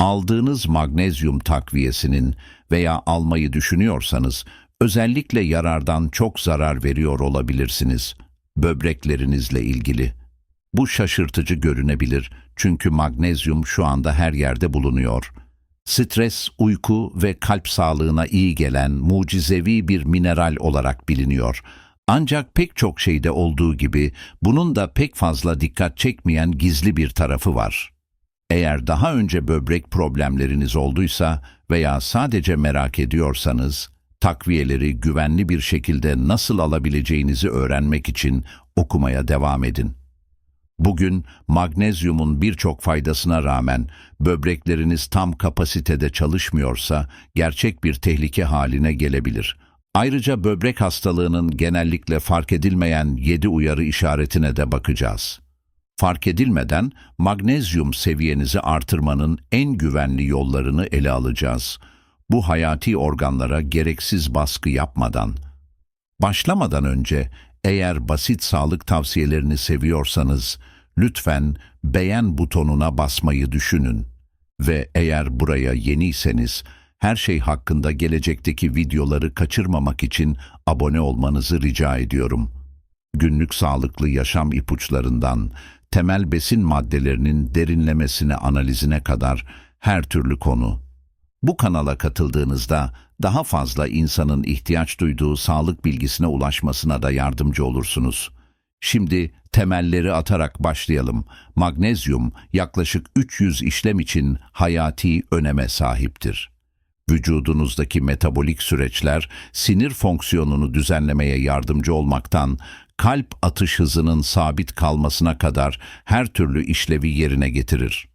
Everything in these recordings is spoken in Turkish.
Aldığınız magnezyum takviyesinin veya almayı düşünüyorsanız özellikle yarardan çok zarar veriyor olabilirsiniz. Böbreklerinizle ilgili. Bu şaşırtıcı görünebilir çünkü magnezyum şu anda her yerde bulunuyor. Stres, uyku ve kalp sağlığına iyi gelen mucizevi bir mineral olarak biliniyor. Ancak pek çok şeyde olduğu gibi bunun da pek fazla dikkat çekmeyen gizli bir tarafı var. Eğer daha önce böbrek problemleriniz olduysa veya sadece merak ediyorsanız, takviyeleri güvenli bir şekilde nasıl alabileceğinizi öğrenmek için okumaya devam edin. Bugün magnezyumun birçok faydasına rağmen böbrekleriniz tam kapasitede çalışmıyorsa gerçek bir tehlike haline gelebilir. Ayrıca böbrek hastalığının genellikle fark edilmeyen 7 uyarı işaretine de bakacağız. Fark edilmeden magnezyum seviyenizi artırmanın en güvenli yollarını ele alacağız. Bu hayati organlara gereksiz baskı yapmadan, Başlamadan önce eğer basit sağlık tavsiyelerini seviyorsanız lütfen beğen butonuna basmayı düşünün. Ve eğer buraya yeniyseniz her şey hakkında gelecekteki videoları kaçırmamak için abone olmanızı rica ediyorum. Günlük sağlıklı yaşam ipuçlarından temel besin maddelerinin derinlemesine analizine kadar her türlü konu bu kanala katıldığınızda daha fazla insanın ihtiyaç duyduğu sağlık bilgisine ulaşmasına da yardımcı olursunuz. Şimdi temelleri atarak başlayalım. Magnezyum yaklaşık 300 işlem için hayati öneme sahiptir. Vücudunuzdaki metabolik süreçler sinir fonksiyonunu düzenlemeye yardımcı olmaktan kalp atış hızının sabit kalmasına kadar her türlü işlevi yerine getirir.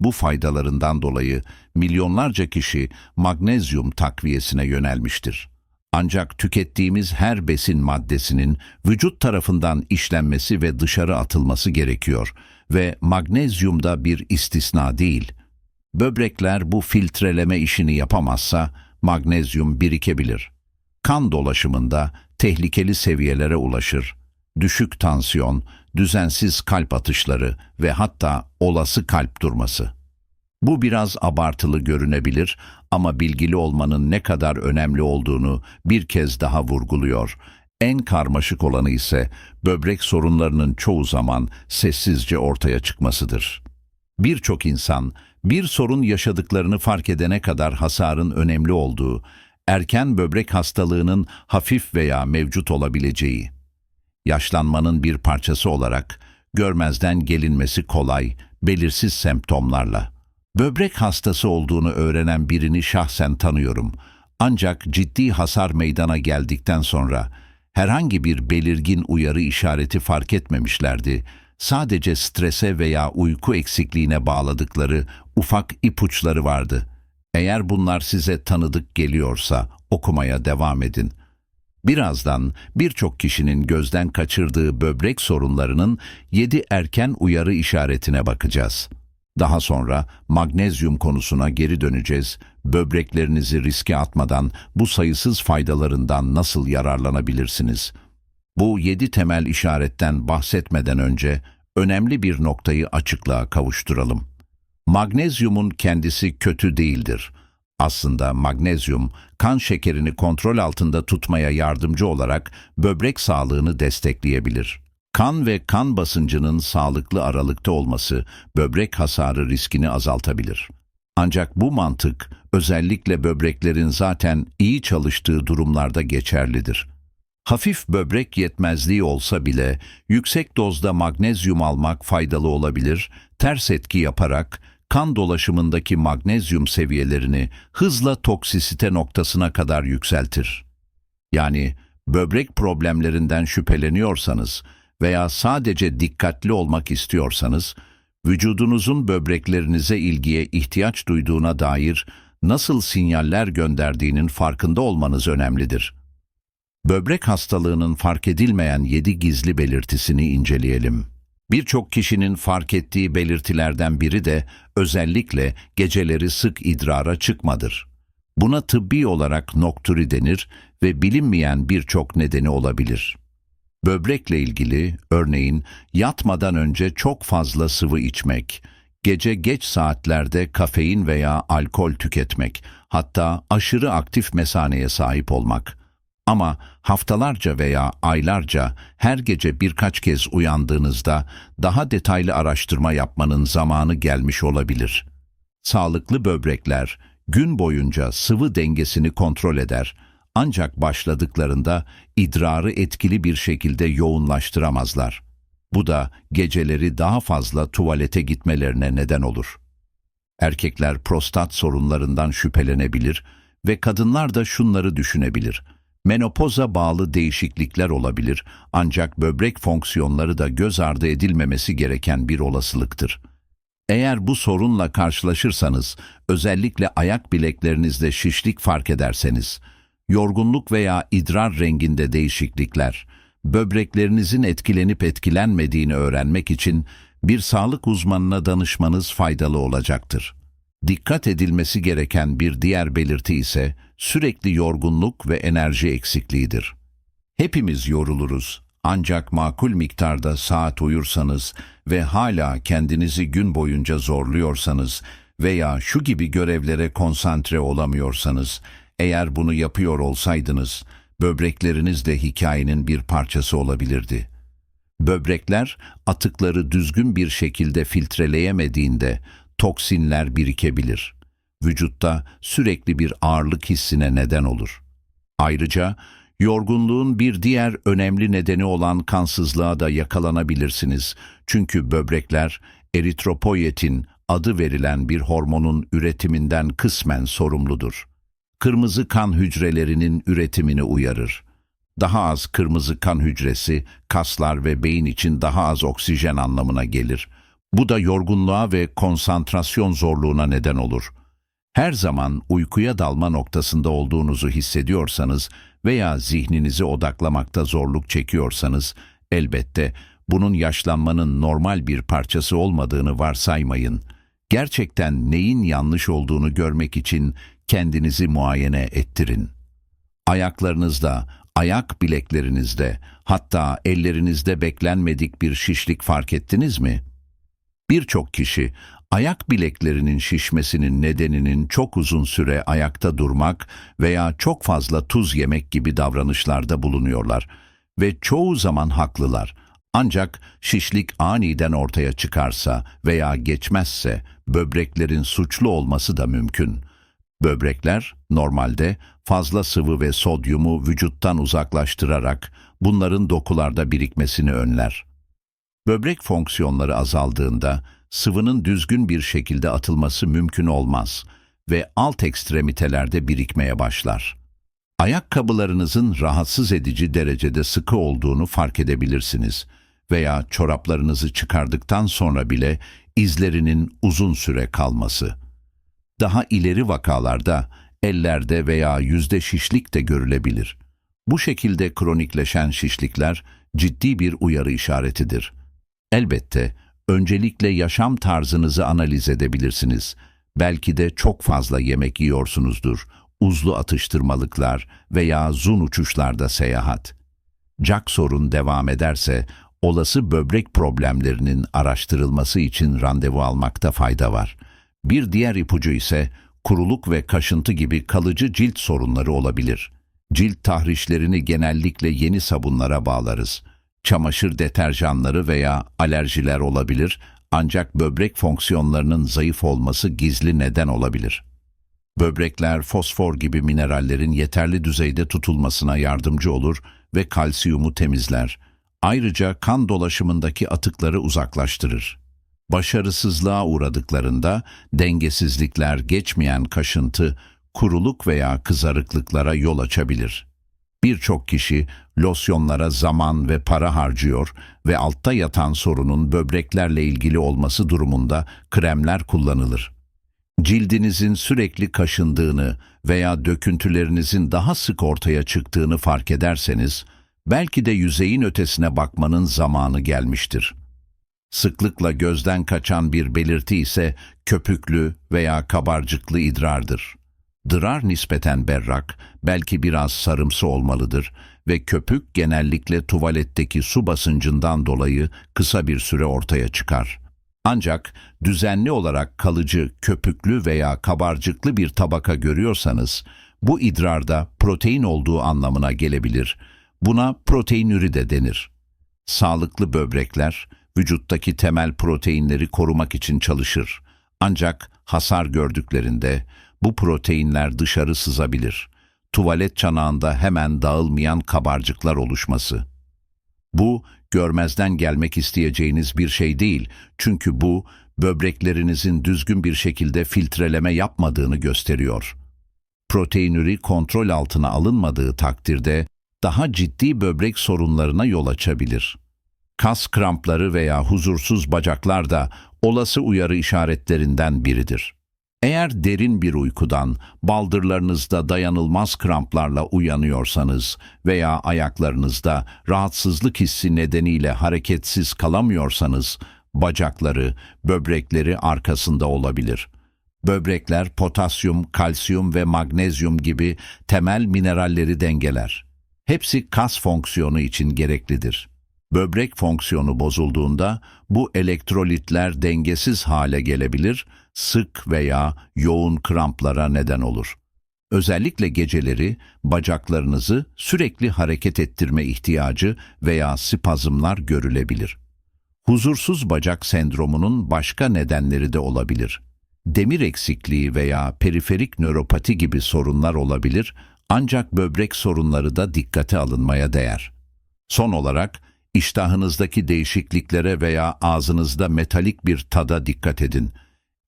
Bu faydalarından dolayı milyonlarca kişi magnezyum takviyesine yönelmiştir. Ancak tükettiğimiz her besin maddesinin vücut tarafından işlenmesi ve dışarı atılması gerekiyor ve magnezyum da bir istisna değil. Böbrekler bu filtreleme işini yapamazsa magnezyum birikebilir. Kan dolaşımında tehlikeli seviyelere ulaşır. Düşük tansiyon, düzensiz kalp atışları ve hatta olası kalp durması. Bu biraz abartılı görünebilir ama bilgili olmanın ne kadar önemli olduğunu bir kez daha vurguluyor. En karmaşık olanı ise böbrek sorunlarının çoğu zaman sessizce ortaya çıkmasıdır. Birçok insan bir sorun yaşadıklarını fark edene kadar hasarın önemli olduğu, erken böbrek hastalığının hafif veya mevcut olabileceği, yaşlanmanın bir parçası olarak görmezden gelinmesi kolay, belirsiz semptomlarla. Böbrek hastası olduğunu öğrenen birini şahsen tanıyorum. Ancak ciddi hasar meydana geldikten sonra herhangi bir belirgin uyarı işareti fark etmemişlerdi. Sadece strese veya uyku eksikliğine bağladıkları ufak ipuçları vardı. Eğer bunlar size tanıdık geliyorsa okumaya devam edin. Birazdan birçok kişinin gözden kaçırdığı böbrek sorunlarının 7 erken uyarı işaretine bakacağız. Daha sonra magnezyum konusuna geri döneceğiz. Böbreklerinizi riske atmadan bu sayısız faydalarından nasıl yararlanabilirsiniz? Bu 7 temel işaretten bahsetmeden önce önemli bir noktayı açıklığa kavuşturalım. Magnezyumun kendisi kötü değildir. Aslında magnezyum kan şekerini kontrol altında tutmaya yardımcı olarak böbrek sağlığını destekleyebilir. Kan ve kan basıncının sağlıklı aralıkta olması böbrek hasarı riskini azaltabilir. Ancak bu mantık özellikle böbreklerin zaten iyi çalıştığı durumlarda geçerlidir. Hafif böbrek yetmezliği olsa bile yüksek dozda magnezyum almak faydalı olabilir, ters etki yaparak kan dolaşımındaki magnezyum seviyelerini hızla toksisite noktasına kadar yükseltir. Yani böbrek problemlerinden şüpheleniyorsanız veya sadece dikkatli olmak istiyorsanız, vücudunuzun böbreklerinize ilgiye ihtiyaç duyduğuna dair nasıl sinyaller gönderdiğinin farkında olmanız önemlidir. Böbrek hastalığının fark edilmeyen yedi gizli belirtisini inceleyelim. Birçok kişinin fark ettiği belirtilerden biri de özellikle geceleri sık idrara çıkmadır. Buna tıbbi olarak nokturi denir ve bilinmeyen birçok nedeni olabilir. Böbrekle ilgili örneğin yatmadan önce çok fazla sıvı içmek, Gece geç saatlerde kafein veya alkol tüketmek, hatta aşırı aktif mesaneye sahip olmak. Ama haftalarca veya aylarca her gece birkaç kez uyandığınızda daha detaylı araştırma yapmanın zamanı gelmiş olabilir. Sağlıklı böbrekler gün boyunca sıvı dengesini kontrol eder ancak başladıklarında idrarı etkili bir şekilde yoğunlaştıramazlar. Bu da geceleri daha fazla tuvalete gitmelerine neden olur. Erkekler prostat sorunlarından şüphelenebilir ve kadınlar da şunları düşünebilir. Menopoza bağlı değişiklikler olabilir ancak böbrek fonksiyonları da göz ardı edilmemesi gereken bir olasılıktır. Eğer bu sorunla karşılaşırsanız, özellikle ayak bileklerinizde şişlik fark ederseniz, yorgunluk veya idrar renginde değişiklikler, böbreklerinizin etkilenip etkilenmediğini öğrenmek için bir sağlık uzmanına danışmanız faydalı olacaktır. Dikkat edilmesi gereken bir diğer belirti ise sürekli yorgunluk ve enerji eksikliğidir. Hepimiz yoruluruz ancak makul miktarda saat uyursanız ve hala kendinizi gün boyunca zorluyorsanız veya şu gibi görevlere konsantre olamıyorsanız, eğer bunu yapıyor olsaydınız, böbrekleriniz de hikayenin bir parçası olabilirdi. Böbrekler atıkları düzgün bir şekilde filtreleyemediğinde toksinler birikebilir. Vücutta sürekli bir ağırlık hissine neden olur. Ayrıca yorgunluğun bir diğer önemli nedeni olan kansızlığa da yakalanabilirsiniz. Çünkü böbrekler eritropoyetin adı verilen bir hormonun üretiminden kısmen sorumludur. Kırmızı kan hücrelerinin üretimini uyarır. Daha az kırmızı kan hücresi, kaslar ve beyin için daha az oksijen anlamına gelir. Bu da yorgunluğa ve konsantrasyon zorluğuna neden olur. Her zaman uykuya dalma noktasında olduğunuzu hissediyorsanız veya zihninizi odaklamakta zorluk çekiyorsanız, elbette bunun yaşlanmanın normal bir parçası olmadığını varsaymayın. Gerçekten neyin yanlış olduğunu görmek için kendinizi muayene ettirin. Ayaklarınızda, ayak bileklerinizde, hatta ellerinizde beklenmedik bir şişlik fark ettiniz mi? Birçok kişi ayak bileklerinin şişmesinin nedeninin çok uzun süre ayakta durmak veya çok fazla tuz yemek gibi davranışlarda bulunuyorlar ve çoğu zaman haklılar. Ancak şişlik aniden ortaya çıkarsa veya geçmezse böbreklerin suçlu olması da mümkün. Böbrekler normalde fazla sıvı ve sodyumu vücuttan uzaklaştırarak bunların dokularda birikmesini önler. Böbrek fonksiyonları azaldığında sıvının düzgün bir şekilde atılması mümkün olmaz ve alt ekstremitelerde birikmeye başlar. Ayakkabılarınızın rahatsız edici derecede sıkı olduğunu fark edebilirsiniz veya çoraplarınızı çıkardıktan sonra bile izlerinin uzun süre kalması. Daha ileri vakalarda ellerde veya yüzde şişlik de görülebilir. Bu şekilde kronikleşen şişlikler ciddi bir uyarı işaretidir. Elbette öncelikle yaşam tarzınızı analiz edebilirsiniz. Belki de çok fazla yemek yiyorsunuzdur, uzlu atıştırmalıklar veya zun uçuşlarda seyahat. Jack sorun devam ederse olası böbrek problemlerinin araştırılması için randevu almakta fayda var. Bir diğer ipucu ise kuruluk ve kaşıntı gibi kalıcı cilt sorunları olabilir. Cilt tahrişlerini genellikle yeni sabunlara bağlarız. Çamaşır deterjanları veya alerjiler olabilir ancak böbrek fonksiyonlarının zayıf olması gizli neden olabilir. Böbrekler fosfor gibi minerallerin yeterli düzeyde tutulmasına yardımcı olur ve kalsiyumu temizler. Ayrıca kan dolaşımındaki atıkları uzaklaştırır. Başarısızlığa uğradıklarında dengesizlikler geçmeyen kaşıntı, kuruluk veya kızarıklıklara yol açabilir. Birçok kişi losyonlara zaman ve para harcıyor ve altta yatan sorunun böbreklerle ilgili olması durumunda kremler kullanılır. Cildinizin sürekli kaşındığını veya döküntülerinizin daha sık ortaya çıktığını fark ederseniz, belki de yüzeyin ötesine bakmanın zamanı gelmiştir. Sıklıkla gözden kaçan bir belirti ise köpüklü veya kabarcıklı idrardır. Dırar nispeten berrak, belki biraz sarımsı olmalıdır ve köpük genellikle tuvaletteki su basıncından dolayı kısa bir süre ortaya çıkar. Ancak düzenli olarak kalıcı, köpüklü veya kabarcıklı bir tabaka görüyorsanız, bu idrarda protein olduğu anlamına gelebilir. Buna proteinüri de denir. Sağlıklı böbrekler, vücuttaki temel proteinleri korumak için çalışır. Ancak hasar gördüklerinde bu proteinler dışarı sızabilir. Tuvalet çanağında hemen dağılmayan kabarcıklar oluşması. Bu görmezden gelmek isteyeceğiniz bir şey değil. Çünkü bu böbreklerinizin düzgün bir şekilde filtreleme yapmadığını gösteriyor. Proteinüri kontrol altına alınmadığı takdirde daha ciddi böbrek sorunlarına yol açabilir. Kas krampları veya huzursuz bacaklar da olası uyarı işaretlerinden biridir. Eğer derin bir uykudan baldırlarınızda dayanılmaz kramplarla uyanıyorsanız veya ayaklarınızda rahatsızlık hissi nedeniyle hareketsiz kalamıyorsanız, bacakları, böbrekleri arkasında olabilir. Böbrekler potasyum, kalsiyum ve magnezyum gibi temel mineralleri dengeler. Hepsi kas fonksiyonu için gereklidir. Böbrek fonksiyonu bozulduğunda bu elektrolitler dengesiz hale gelebilir, sık veya yoğun kramplara neden olur. Özellikle geceleri bacaklarınızı sürekli hareket ettirme ihtiyacı veya spazmlar görülebilir. Huzursuz bacak sendromunun başka nedenleri de olabilir. Demir eksikliği veya periferik nöropati gibi sorunlar olabilir ancak böbrek sorunları da dikkate alınmaya değer. Son olarak iştahınızdaki değişikliklere veya ağzınızda metalik bir tada dikkat edin.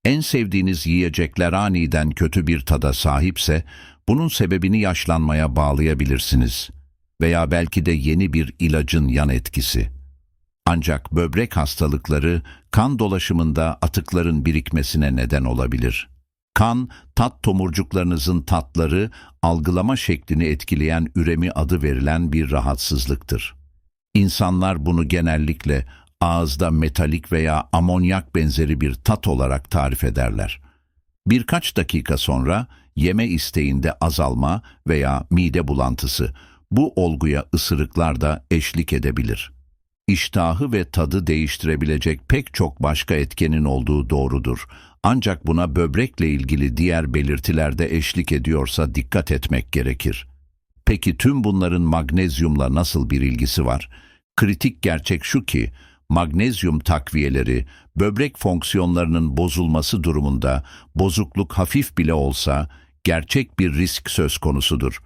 En sevdiğiniz yiyecekler aniden kötü bir tada sahipse bunun sebebini yaşlanmaya bağlayabilirsiniz veya belki de yeni bir ilacın yan etkisi. Ancak böbrek hastalıkları kan dolaşımında atıkların birikmesine neden olabilir. Kan, tat tomurcuklarınızın tatları, algılama şeklini etkileyen üremi adı verilen bir rahatsızlıktır. İnsanlar bunu genellikle ağızda metalik veya amonyak benzeri bir tat olarak tarif ederler. Birkaç dakika sonra yeme isteğinde azalma veya mide bulantısı bu olguya ısırıklar da eşlik edebilir. İştahı ve tadı değiştirebilecek pek çok başka etkenin olduğu doğrudur. Ancak buna böbrekle ilgili diğer belirtiler de eşlik ediyorsa dikkat etmek gerekir. Peki tüm bunların magnezyumla nasıl bir ilgisi var? Kritik gerçek şu ki, magnezyum takviyeleri böbrek fonksiyonlarının bozulması durumunda bozukluk hafif bile olsa gerçek bir risk söz konusudur.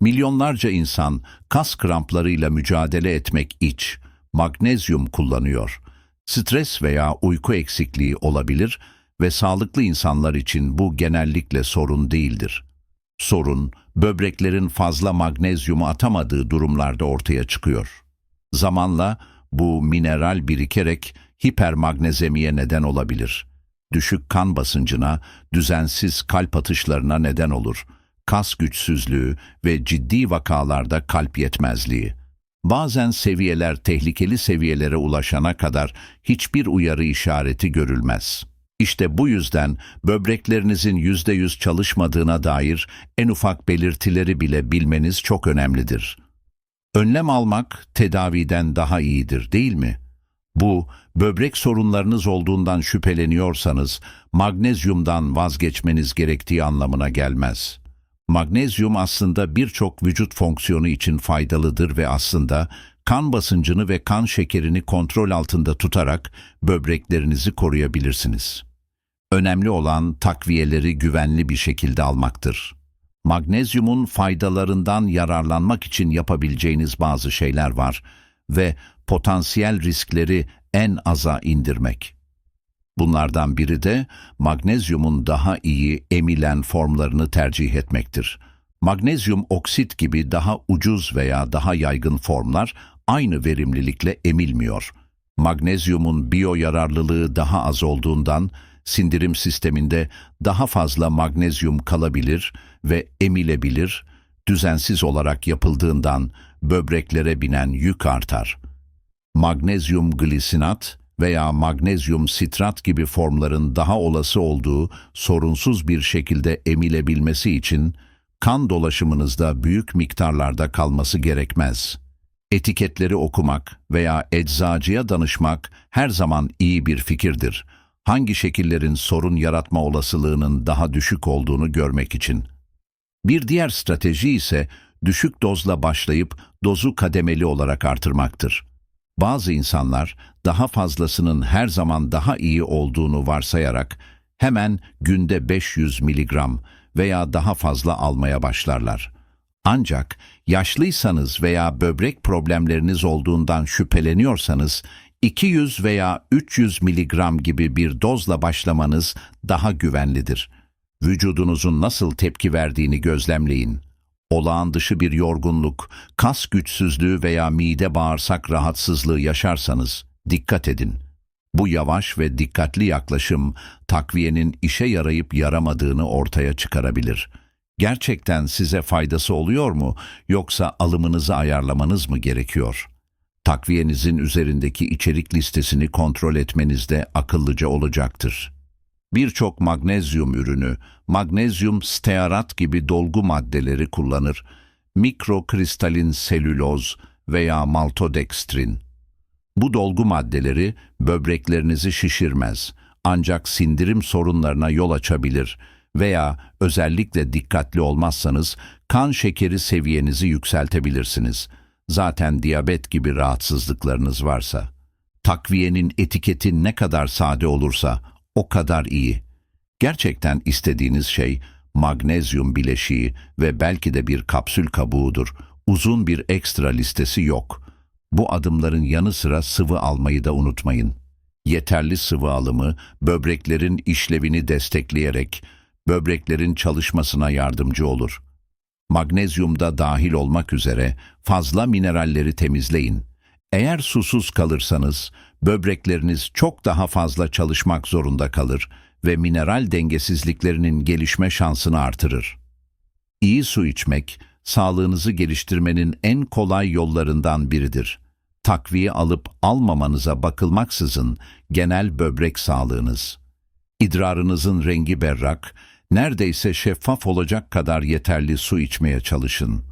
Milyonlarca insan kas kramplarıyla mücadele etmek iç, magnezyum kullanıyor. Stres veya uyku eksikliği olabilir ve sağlıklı insanlar için bu genellikle sorun değildir. Sorun, böbreklerin fazla magnezyumu atamadığı durumlarda ortaya çıkıyor. Zamanla bu mineral birikerek hipermagnezemiye neden olabilir. Düşük kan basıncına, düzensiz kalp atışlarına neden olur. Kas güçsüzlüğü ve ciddi vakalarda kalp yetmezliği. Bazen seviyeler tehlikeli seviyelere ulaşana kadar hiçbir uyarı işareti görülmez. İşte bu yüzden böbreklerinizin yüzde yüz çalışmadığına dair en ufak belirtileri bile bilmeniz çok önemlidir. Önlem almak tedaviden daha iyidir değil mi? Bu, böbrek sorunlarınız olduğundan şüpheleniyorsanız magnezyumdan vazgeçmeniz gerektiği anlamına gelmez. Magnezyum aslında birçok vücut fonksiyonu için faydalıdır ve aslında kan basıncını ve kan şekerini kontrol altında tutarak böbreklerinizi koruyabilirsiniz. Önemli olan takviyeleri güvenli bir şekilde almaktır. Magnezyumun faydalarından yararlanmak için yapabileceğiniz bazı şeyler var ve potansiyel riskleri en aza indirmek. Bunlardan biri de magnezyumun daha iyi emilen formlarını tercih etmektir. Magnezyum oksit gibi daha ucuz veya daha yaygın formlar aynı verimlilikle emilmiyor. Magnezyumun biyo yararlılığı daha az olduğundan sindirim sisteminde daha fazla magnezyum kalabilir ve emilebilir, düzensiz olarak yapıldığından böbreklere binen yük artar. Magnezyum glisinat veya magnezyum sitrat gibi formların daha olası olduğu sorunsuz bir şekilde emilebilmesi için kan dolaşımınızda büyük miktarlarda kalması gerekmez. Etiketleri okumak veya eczacıya danışmak her zaman iyi bir fikirdir. Hangi şekillerin sorun yaratma olasılığının daha düşük olduğunu görmek için. Bir diğer strateji ise düşük dozla başlayıp dozu kademeli olarak artırmaktır. Bazı insanlar daha fazlasının her zaman daha iyi olduğunu varsayarak hemen günde 500 miligram veya daha fazla almaya başlarlar. Ancak yaşlıysanız veya böbrek problemleriniz olduğundan şüpheleniyorsanız 200 veya 300 miligram gibi bir dozla başlamanız daha güvenlidir. Vücudunuzun nasıl tepki verdiğini gözlemleyin. Olağan dışı bir yorgunluk, kas güçsüzlüğü veya mide bağırsak rahatsızlığı yaşarsanız dikkat edin. Bu yavaş ve dikkatli yaklaşım takviyenin işe yarayıp yaramadığını ortaya çıkarabilir. Gerçekten size faydası oluyor mu yoksa alımınızı ayarlamanız mı gerekiyor? Takviyenizin üzerindeki içerik listesini kontrol etmeniz de akıllıca olacaktır. Birçok magnezyum ürünü, magnezyum stearat gibi dolgu maddeleri kullanır, mikrokristalin selüloz veya maltodekstrin. Bu dolgu maddeleri böbreklerinizi şişirmez ancak sindirim sorunlarına yol açabilir veya özellikle dikkatli olmazsanız kan şekeri seviyenizi yükseltebilirsiniz. Zaten diyabet gibi rahatsızlıklarınız varsa. Takviyenin etiketi ne kadar sade olursa o kadar iyi. Gerçekten istediğiniz şey magnezyum bileşiği ve belki de bir kapsül kabuğudur. Uzun bir ekstra listesi yok. Bu adımların yanı sıra sıvı almayı da unutmayın. Yeterli sıvı alımı böbreklerin işlevini destekleyerek böbreklerin çalışmasına yardımcı olur. Magnezyum da dahil olmak üzere fazla mineralleri temizleyin. Eğer susuz kalırsanız böbrekleriniz çok daha fazla çalışmak zorunda kalır ve mineral dengesizliklerinin gelişme şansını artırır. İyi su içmek, sağlığınızı geliştirmenin en kolay yollarından biridir. Takviye alıp almamanıza bakılmaksızın genel böbrek sağlığınız. İdrarınızın rengi berrak, neredeyse şeffaf olacak kadar yeterli su içmeye çalışın.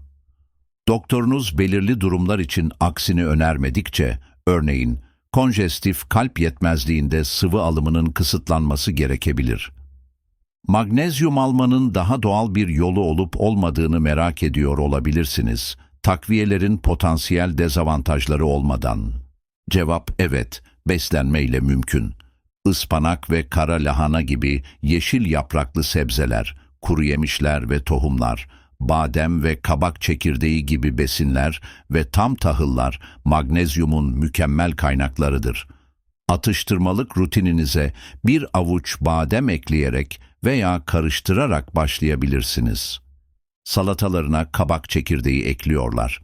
Doktorunuz belirli durumlar için aksini önermedikçe, örneğin konjestif kalp yetmezliğinde sıvı alımının kısıtlanması gerekebilir. Magnezyum almanın daha doğal bir yolu olup olmadığını merak ediyor olabilirsiniz. Takviyelerin potansiyel dezavantajları olmadan. Cevap evet, beslenmeyle mümkün. Ispanak ve kara lahana gibi yeşil yapraklı sebzeler, kuru yemişler ve tohumlar, badem ve kabak çekirdeği gibi besinler ve tam tahıllar magnezyumun mükemmel kaynaklarıdır. Atıştırmalık rutininize bir avuç badem ekleyerek veya karıştırarak başlayabilirsiniz. Salatalarına kabak çekirdeği ekliyorlar.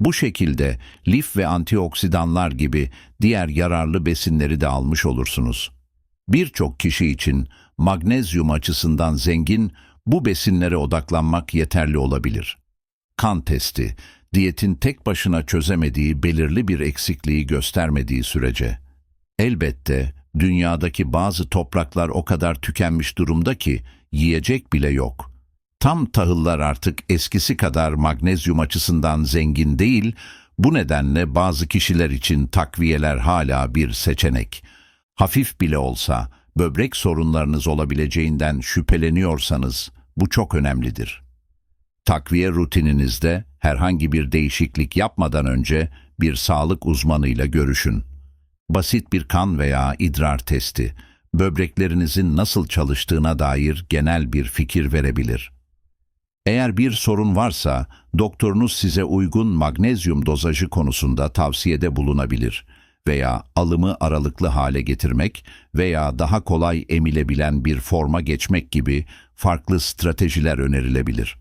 Bu şekilde lif ve antioksidanlar gibi diğer yararlı besinleri de almış olursunuz. Birçok kişi için magnezyum açısından zengin bu besinlere odaklanmak yeterli olabilir. Kan testi, diyetin tek başına çözemediği belirli bir eksikliği göstermediği sürece. Elbette dünyadaki bazı topraklar o kadar tükenmiş durumda ki yiyecek bile yok. Tam tahıllar artık eskisi kadar magnezyum açısından zengin değil, bu nedenle bazı kişiler için takviyeler hala bir seçenek. Hafif bile olsa böbrek sorunlarınız olabileceğinden şüpheleniyorsanız bu çok önemlidir. Takviye rutininizde herhangi bir değişiklik yapmadan önce bir sağlık uzmanıyla görüşün. Basit bir kan veya idrar testi, böbreklerinizin nasıl çalıştığına dair genel bir fikir verebilir. Eğer bir sorun varsa, doktorunuz size uygun magnezyum dozajı konusunda tavsiyede bulunabilir veya alımı aralıklı hale getirmek veya daha kolay emilebilen bir forma geçmek gibi farklı stratejiler önerilebilir.